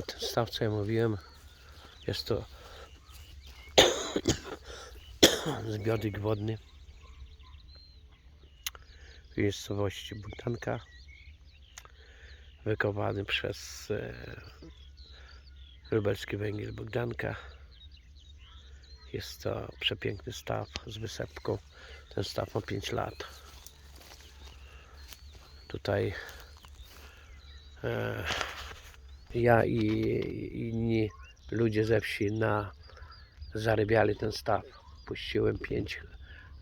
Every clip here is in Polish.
O tym staw, co ja mówiłem, jest to zbiornik wodny. W miejscowości Bogdanka. Wykopany przez e, Lubelski Węgiel Bogdanka. Jest to przepiękny staw z wysepką. Ten staw ma 5 lat. Tutaj e, ja i inni ludzie ze wsi na zarybiali ten staw puściłem 5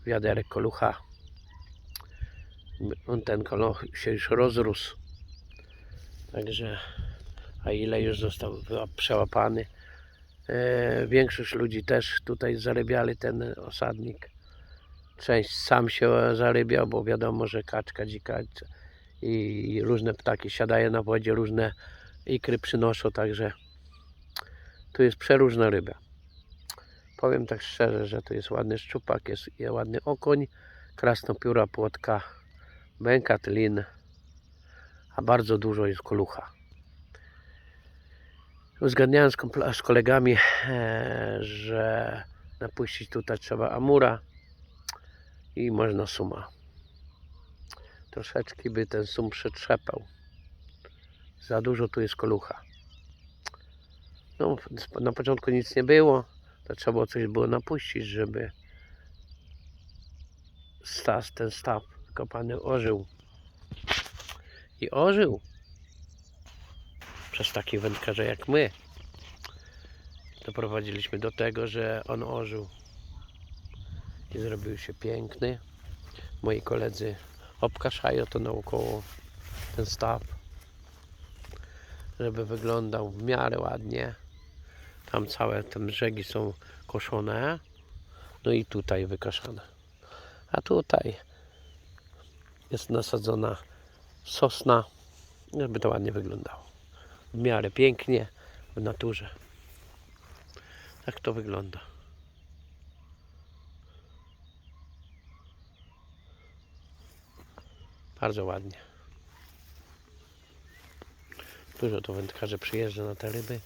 wiaderek kolucha on ten koluch się już rozrósł Także, a ile już został przełapany. E, większość ludzi też tutaj zarybiali ten osadnik. Część sam się zarybiał, bo wiadomo, że kaczka, dzika i różne ptaki siadają na wodzie, różne ikry przynoszą, także tu jest przeróżna ryba. Powiem tak szczerze, że tu jest ładny szczupak, jest, ładny okoń, krasnopióra, płotka, bękat, lin a bardzo dużo jest kolucha. Uzgadniałem z kolegami, e, że napuścić tutaj trzeba amura i można suma. Troszeczkę by ten sum przetrzepał. Za dużo tu jest kolucha. No, na początku nic nie było, to trzeba coś było napuścić, żeby stas, ten staw kopany ożył i ożył. Przez takich wędkarzy jak my. Doprowadziliśmy do tego, że on ożył i zrobił się piękny. Moi koledzy obkaszają to naokoło ten staw, żeby wyglądał w miarę ładnie. Tam całe te brzegi są koszone, no i tutaj wykaszane. A tutaj jest nasadzona sosna, żeby to ładnie wyglądało. W miarę pięknie, w naturze. Tak to wygląda. Bardzo ładnie. Dużo to wędkarzy przyjeżdża na te ryby,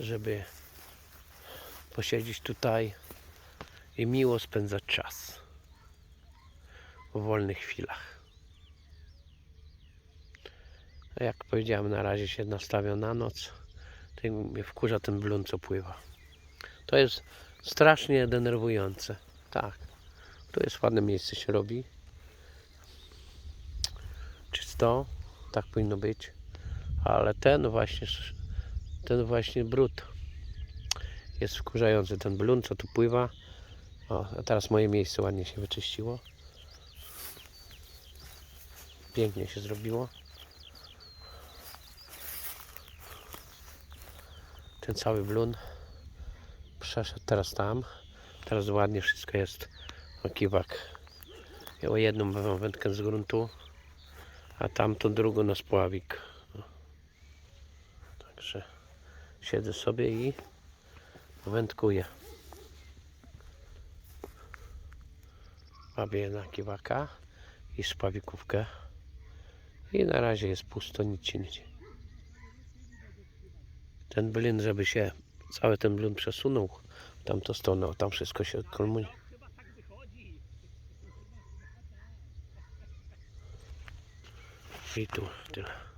żeby posiedzieć tutaj i miło spędzać czas w wolnych chwilach. Jak powiedziałem, na razie się nastawiam na noc. To mnie wkurza ten blun, co pływa. To jest strasznie denerwujące. Tak. Tu jest ładne miejsce się robi. Czysto. Tak powinno być. Ale ten właśnie, ten właśnie brud jest wkurzający. Ten blun, co tu pływa. O, a teraz moje miejsce ładnie się wyczyściło. Pięknie się zrobiło. ten cały blun przeszedł teraz tam. Teraz ładnie wszystko jest. O kiwak. Ja o jedną wędkę z gruntu, a tamtą drugą na spławik. Także siedzę sobie i wędkuję. Łapię na kiwaka i spławikówkę. I na razie jest pusto, nic się nie ten blin, żeby się cały ten blin przesunął w tamtą stronę, tam wszystko się kolmuje. I tu tyle.